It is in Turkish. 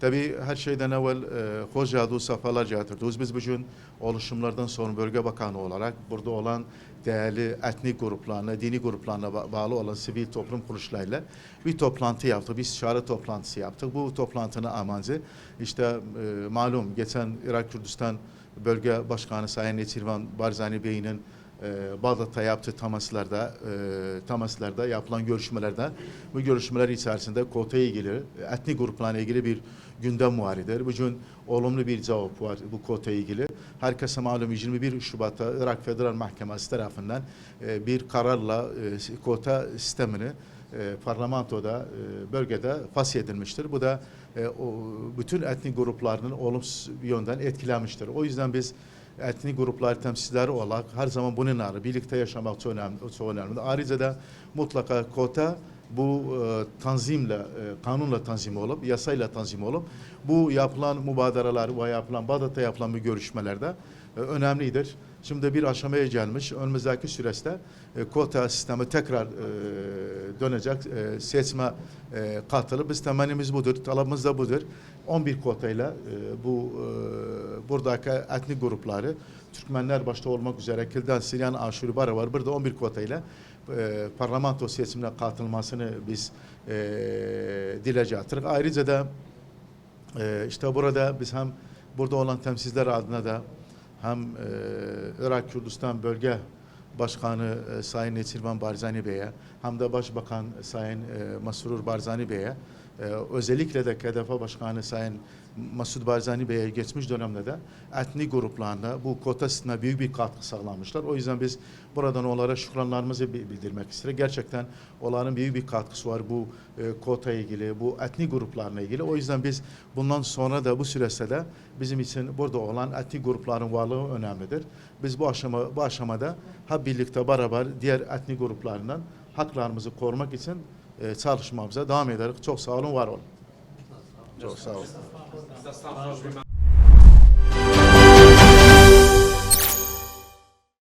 Tabii her şeyden evvel e, hoş geldiniz, sefalar getirdiniz. Biz bugün oluşumlardan sonra bölge bakanı olarak burada olan değerli etnik gruplarına, dini gruplarına ba- bağlı olan sivil toplum kuruluşlarıyla bir toplantı yaptık. Bir istişare toplantısı yaptık. Bu toplantının amacı işte e, malum geçen Irak Kürdistan Bölge Başkanı Sayın Neçirvan Barzani Bey'in e, Bağdat'ta yaptığı temaslarda, e, temaslarda yapılan görüşmelerde bu görüşmeler içerisinde kotaya ilgili, etnik gruplarla ilgili bir gündem varidir. Bugün olumlu bir cevap var bu kotaya ilgili. Herkese malum 21 Şubat'ta Irak Federal Mahkemesi tarafından e, bir kararla e, kota sistemini e, parlamentoda, e, bölgede fashedilmiştir. Bu da e, o, bütün etnik gruplarının olumsuz yönden etkilenmiştir. O yüzden biz etnik gruplar temsilcileri olarak her zaman bunun arı birlikte yaşamak çok önemli. Çok önemli. Ayrıca da mutlaka kota bu e, tanzimle, e, kanunla tanzim olup, yasayla tanzim olup bu yapılan mübadaralar ve yapılan Bağdat'ta yapılan bu görüşmelerde e, önemlidir. Şimdi bir aşamaya gelmiş. Önümüzdeki süreçte e, kota sistemi tekrar e, dönecek. E, seçime e, katılıp biz temennimiz budur, talebimiz de budur. 11 kotayla e, bu e, buradaki etnik grupları Türkmenler başta olmak üzere Kilden, Siryan, Aşuri, Bara var. Burada 11 kotayla e, parlamento seçimine katılmasını biz e, dile getirdik. Ayrıca da e, işte burada biz hem burada olan temsilciler adına da hem e, Irak Kürdistan Bölge Başkanı e, Sayın Neçirvan Barzani Bey'e hem de Başbakan Sayın e, Masrur Barzani Bey'e e, özellikle de KDP Başkanı Sayın Masud Barzani Bey'e geçmiş dönemde de etnik gruplarında bu kota sistemine büyük bir katkı sağlamışlar. O yüzden biz buradan onlara şükranlarımızı bi- bildirmek isteriz. Gerçekten onların büyük bir katkısı var bu e, kota ilgili, bu etnik gruplarla ilgili. O yüzden biz bundan sonra da bu süreçte de bizim için burada olan etnik grupların varlığı önemlidir. Biz bu aşama bu aşamada hep birlikte beraber diğer etnik gruplarından haklarımızı korumak için e, çalışmamıza devam ederiz. Çok sağ olun, var olun. Çok sağ olun.